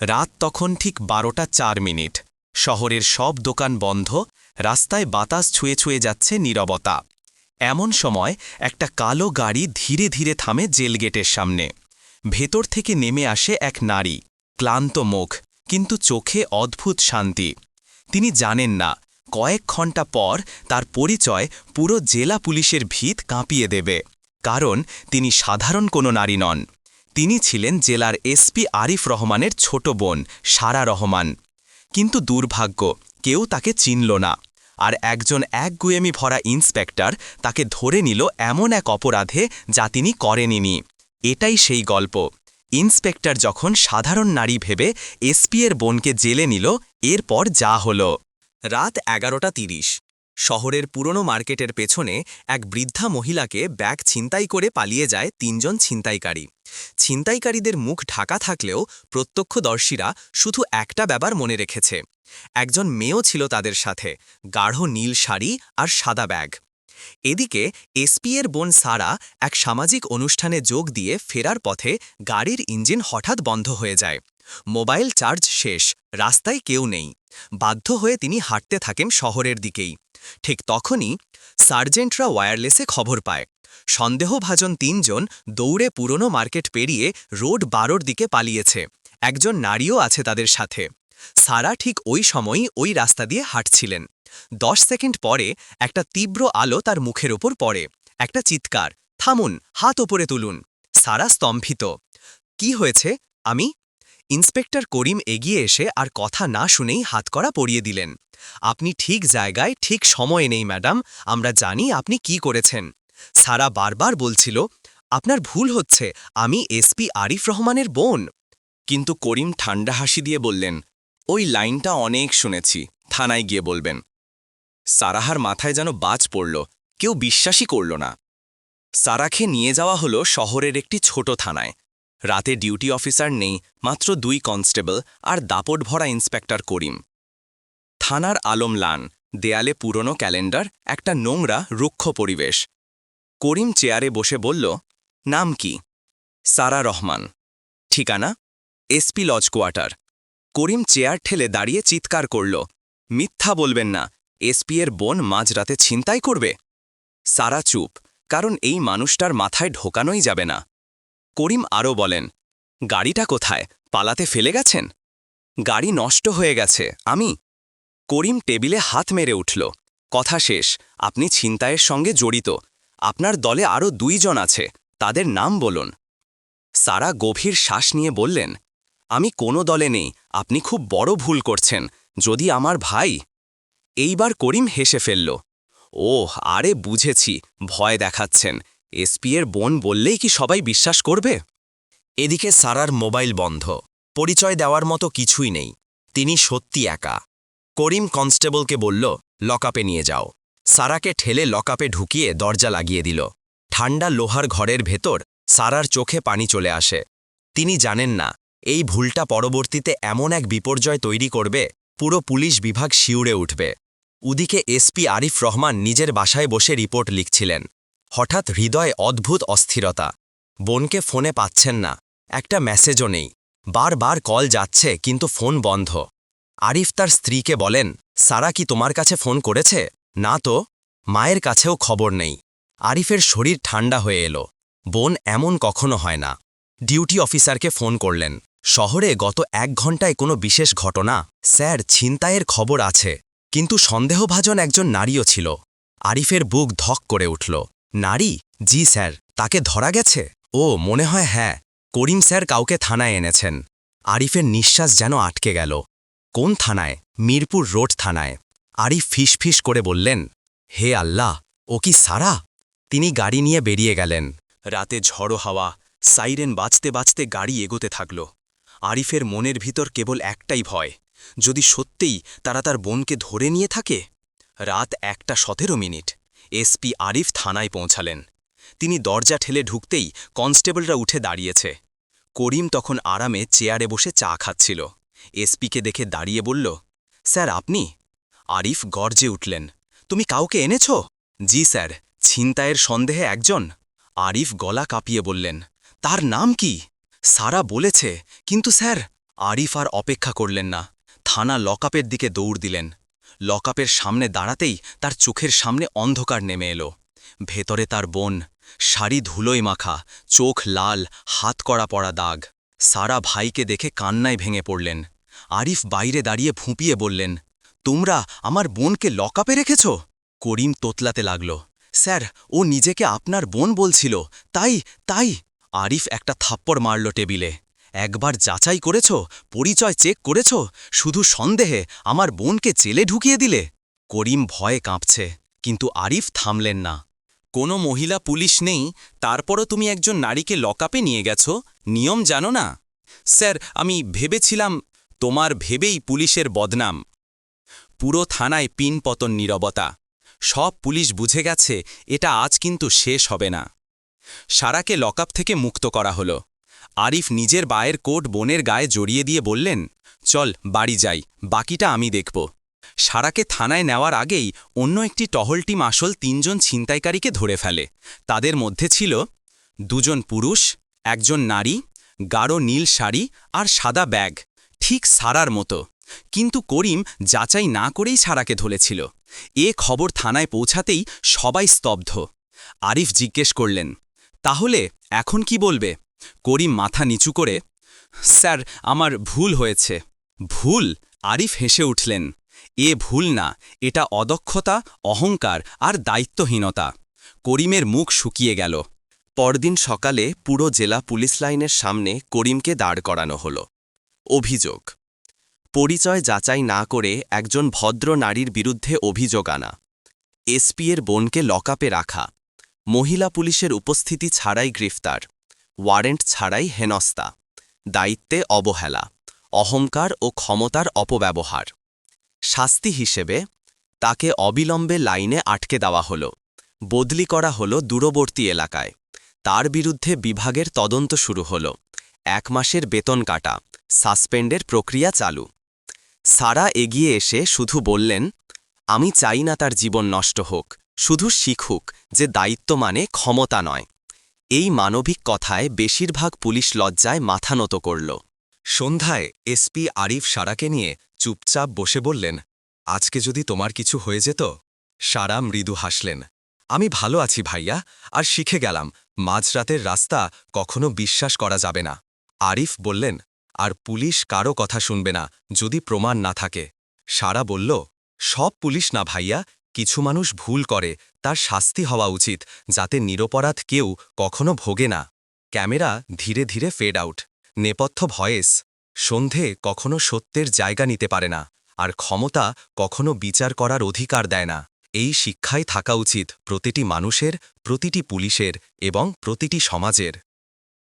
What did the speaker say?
রাত তখন ঠিক বারোটা চার মিনিট। শহরের সব দোকান বন্ধ, রাস্তায় বাতাস ছুঁয়ে ছুঁয়ে যাচ্ছে নীরবতা। এমন সময় একটা কালো গাড়ি ধীরে ধীরে থামে জেল গেটের সামনে। ভেতর থেকে নেমে আসে এক নারী, ক্লান্ত মুখ, কিন্তু চোখে অদ্ভুত শান্তি। তিনি জানেন না, কয়েক ঘণ্টা পর তার পরিচয় পুরো জেলা পুলিশের ভিত কাঁপিয়ে দেবে, কারণ তিনি সাধারণ কোনো নারী নন। তিনি ছিলেন জেলার এসপি আরিফ রহমানের ছোট বোন সারা রহমান। কিন্তু দুর্ভাগ্য, কেউ তাকে চিনল না। আর একজন একগুয়েমি ভরা ইন্সপেক্টর তাকে ধরে নিল এমন এক অপরাধে যা তিনি করেনিনি। এটাই সেই গল্প। ইন্সপেক্টর যখন সাধারণ নারী ভেবে এসপি এর বোনকে জেলে নিল, এরপর যা হল। রাত এগারোটা তিরিশ। শহরের পুরনো মার্কেটের পেছনে এক বৃদ্ধা মহিলাকে ব্যাগ ছিনতাই করে পালিয়ে যায় তিনজন ছিনতাইকারী। ছিনতাইকারীদের মুখ ঢাকা থাকলেও প্রত্যক্ষদর্শীরা শুধু একটা ব্যাপার মনে রেখেছে। একজন মেয়েও ছিল তাদের সাথে, গাঢ় নীল শাড়ি আর সাদা ব্যাগ। এদিকে এসপিএর বোন সারা এক সামাজিক অনুষ্ঠানে যোগ দিয়ে ফেরার পথে গাড়ির ইঞ্জিন হঠাৎ বন্ধ হয়ে যায়। মোবাইল চার্জ শেষ, রাস্তায় কেউ নেই। বাধ্য হয়ে তিনি হাঁটতে থাকেন শহরের দিকেই। ঠিক তখনই সার্জেন্টরা ওয়্যারলেসে খবর পায়। সন্দেহভাজন তিনজন দৌড়ে পুরনো মার্কেট পেরিয়ে রোড বারোর দিকে পালিয়েছে। একজন নারীও আছে তাদের সাথে। সারা ঠিক ওই সময়ই ওই রাস্তা দিয়ে হাঁটছিলেন। দশ সেকেন্ড পরে একটা তীব্র আলো তার মুখের ওপর পড়ে। একটা চিৎকার, থামুন, হাত ওপরে তুলুন। সারা স্তম্ভিত। কি হয়েছে? আমি? ইন্সপেক্টর করিম এগিয়ে এসে আর কথা না শুনেই হাতকড়া পরিয়ে দিলেন। আপনি ঠিক জায়গায়, ঠিক সময়ে নেই, ম্যাডাম। আমরা জানি আপনি কি করেছেন। সারা বারবার বলছিল, আপনার ভুল হচ্ছে। আমি এসপি আরিফ রহমানের বোন। কিন্তু করিম ঠান্ডা হাসি দিয়ে বললেন ওই লাইনটা অনেক শুনেছি, থানায় গিয়ে বলবেন। সারাহার মাথায় যেন বাজ পড়ল, কেউ বিশ্বাসই করল না। সারাকে নিয়ে যাওয়া হলো শহরের একটি ছোট থানায়। রাতে ডিউটি অফিসার নেই, মাত্র দুই কনস্টেবল আর দাপট ভরা ইন্সপেক্টর করিম। থানার আলম লান, দেয়ালে পুরনো ক্যালেন্ডার, একটা নোংরা, রুক্ষ পরিবেশ। করিম চেয়ারে বসে বলল, নাম কি? সারা রহমান। ঠিকানা? SP lodge quarter. Karim chair ঠেলে দাঁড়িয়ে চিৎকার করল। মিথ্যা বলবেন না এসপি এর বোন মাঝরাতে ছিনতাই করবে। সারা চুপ, কারণ এই মানুষটার মাথায় ঢোকানোই যাবে না। করিম আরও বলেন, গাড়িটা কোথায়? পালাতে ফেলে গেছেন? গাড়ি নষ্ট হয়ে গেছে, আমি? করিম টেবিলে হাত মেরে উঠল, কথা শেষ, আপনি ছিনতাইয়ের সঙ্গে জড়িত। আপনার দলে আরও দুইজন আছে, তাদের নাম বলুন। সারা গভীর শ্বাস নিয়ে বললেন আমি কোনো দলে নেই, আপনি খুব বড় ভুল করছেন, যদি আমার ভাই এইবার করিম হেসে ফেলল। ওহ, আরে বুঝেছি, ভয় দেখাচ্ছেন, এসপি এর বোন বললেই কি সবাই বিশ্বাস করবে? এদিকে সারার মোবাইল বন্ধ, পরিচয় দেওয়ার মতো কিছুই নেই, তিনি সত্যি একা। করিম কনস্টেবলকে বলল, লকআপে নিয়ে যাও। সারাকে ঠেলে লকআপে ঢুকিয়ে দরজা লাগিয়ে দিল। ঠান্ডা লোহার ঘরের ভেতর সারার চোখে পানি চলে আসে। তিনি জানেন না এই ভুলটা পরবর্তীতে এমন এক বিপর্যয় তৈরি করবে, পুরো পুলিশ বিভাগ শিউরে উঠবে। উদিকে এসপি আরিফ রহমান নিজের বাসায় বসে রিপোর্ট লিখছিলেন। হঠাৎ হৃদয়ে অদ্ভুত অস্থিরতা। বোনকে ফোনে পাচ্ছেন না। একটা মেসেজও নেই। বারবার কল যাচ্ছে, কিন্তু ফোন বন্ধ। আরিফ তার স্ত্রীকে বলেন, সারা কি তোমার কাছে ফোন করেছে? না তো। মায়ের কাছেও খবর নেই। আরিফের শরীর ঠান্ডা হয়ে এলো। বোন এমন কখনো হয় না। ডিউটি অফিসারকে ফোন করলেন। শহরে গত এক ঘন্টায় কোনো বিশেষ ঘটনা? স্যার, ছিনতাইয়ের খবর আছে। কিন্তু সন্দেহভাজন একজন নারীও ছিল। আরিফের বুক ধক করে উঠল। নারী? জি, স্যার। তাকে ধরা গেছে? ও, মনে হয় হ্যাঁ। করিম স্যার কাউকে থানায় এনেছেন। আরিফের নিঃশ্বাস যেন আটকে গেল। কোন থানায়? মিরপুর রোড থানায়। আরিফ ফিস ফিস করে বললেন, হে আল্লাহ, ও কি সারা? তিনি গাড়ি নিয়ে বেরিয়ে গেলেন। রাতে ঝড়ো হাওয়া, সাইরেন বাঁচতে বাঁচতে গাড়ি এগোতে থাকল। আরিফের মনের ভিতর কেবল একটাই ভয়, যদি সত্যিই তারা তার বোনকে ধরে নিয়ে থাকে? রাত একটা সতেরো মিনিট, এসপি আরিফ থানায় পৌঁছালেন। তিনি দরজা ঠেলে ঢুকতেই কনস্টেবলরা উঠে দাঁড়িয়েছে। করিম তখন আরামে চেয়ারে বসে চা খাচ্ছিল। এসপিকে দেখে দাঁড়িয়ে বলল, স্যার, আপনি? আরিফ গর্জে উঠলেন, তুমি কাউকে এনেছ? জি, স্যার, ছিনতাইয়ের সন্দেহে একজন। আরিফ গলা কাঁপিয়ে বললেন, তার নাম কি? সারা বলেছে, কিন্তু স্যার, আরিফ আর অপেক্ষা করলেন না। থানা লকআপের দিকে দৌড় দিলেন। লকআপের সামনে দাঁড়াতেই তার চোখের সামনে অন্ধকার নেমে এলো। ভেতরে তার বোন, শাড়ি ধুলোয় মাখা, চোখ লাল, হাত করা পড়া দাগ। সারা ভাইকে দেখে কান্নায় ভেঙে পড়লেন। আরিফ বাইরে দাঁড়িয়ে ফুঁপিয়ে বললেন, তোমরা আমার বোনকে লকআপে রেখেছ? করিম তোতলাতে লাগল। স্যার, ও নিজেকে আপনার বোন বলছিল। তাই তাই আরিফ একটা থাপ্পড় মারল টেবিলে। একবার যাচাই করেছ? পরিচয় চেক করেছ? শুধু সন্দেহে? আমার বোনকে জেলে ঢুকিয়ে দিলে? করিম ভয়ে কাঁপছে, কিন্তু আরিফ থামলেন না। কোনো মহিলা পুলিশ নেই, তারপরও তুমি একজন নারীকে লকআপে নিয়ে গেছ? নিয়ম জানো না? স্যার, আমি ভেবেছিলাম তোমার ভেবেই পুলিশের বদনাম। পুরো থানায় পিন পতন নীরবতা। সব পুলিশ বুঝে গেছে, এটা আজ কিন্তু শেষ হবে না। সারাকে লকআপ থেকে মুক্ত করা হলো। আরিফ নিজের বায়ের কোট বোনের গায়ে জড়িয়ে দিয়ে বললেন, চল, বাড়ি যাই, বাকিটা আমি দেখব। সারাকে থানায় নেওয়ার আগেই অন্য একটি টহল টিম আসল তিনজন ছিনতাইকারীকে ধরে ফেলে। তাদের মধ্যে ছিল দুজন পুরুষ, একজন নারী, গাঢ় নীল শাড়ি আর সাদা ব্যাগ, ঠিক সারার মতো। কিন্তু করিম যাচাই না করেই সারাকে ধরেছিল। এ খবর থানায় পৌঁছাতেই সবাই স্তব্ধ। আরিফ জিজ্ঞেস করলেন তাহলে এখন কি বলবে? করিম মাথা নিচু করে, স্যার, আমার ভুল হয়েছে। ভুল? আরিফ হেসে উঠলেন। এ ভুল না, এটা অদক্ষতা, অহংকার আর দায়িত্বহীনতা। করিমের মুখ শুকিয়ে গেল। পরদিন সকালে পুরো জেলা পুলিশ লাইনের সামনে করিমকে দাঁড় করানো হল। অভিযোগ, পরিচয় যাচাই না করে একজন ভদ্র নারীর বিরুদ্ধে অভিযোগ আনা। এসপি এর বোনকে লকআপে রাখা। মহিলা পুলিশের উপস্থিতি ছাড়াই গ্রেফতার। ওয়ারেন্ট ছাড়াই হেনস্তা দায়িত্বে অবহেলা। অহংকার ও ক্ষমতার অপব্যবহার। শাস্তি হিসেবে তাকে অবিলম্বে লাইনে আটকে দেওয়া হল। বদলি করা হল দূরবর্তী এলাকায়। তার বিরুদ্ধে বিভাগের তদন্ত শুরু হল। এক মাসের বেতন কাটা। সাসপেন্ডের প্রক্রিয়া চালু। সারা এগিয়ে এসে শুধু বললেন, আমি চাই না তার জীবন নষ্ট হোক। শুধু শিখুক যে দায়িত্ব মানে ক্ষমতা নয়। এই মানবিক কথায় বেশিরভাগ পুলিশ লজ্জায় মাথা নত করল। সন্ধ্যায় এসপি আরিফ সারাকে নিয়ে চুপচাপ বসে বললেন, আজকে যদি তোমার কিছু হয়ে যেত? সারা মৃদু হাসলেন, আমি ভালো আছি ভাইয়া, আর শিখে গেলাম, মাঝরাতের রাস্তা কখনো বিশ্বাস করা যাবে না। আরিফ বললেন, আর পুলিশ কারও কথা শুনবে না, যদি প্রমাণ না থাকে। সারা বলল, সব পুলিশ না ভাইয়া কিছু মানুষ ভুল করে, তার শাস্তি হওয়া উচিত, যাতে নিরপরাধ কেউ কখনো ভোগে না। ক্যামেরা ধীরে ধীরে ফেড আউট। নেপথ্য ভয়েস। সন্ধে কখনো সত্যের জায়গা নিতে পারে না, আর ক্ষমতা কখনো বিচার করার অধিকার দেয় না। এই শিক্ষায় থাকা উচিত প্রতিটি মানুষের, প্রতিটি পুলিশের এবং প্রতিটি সমাজের।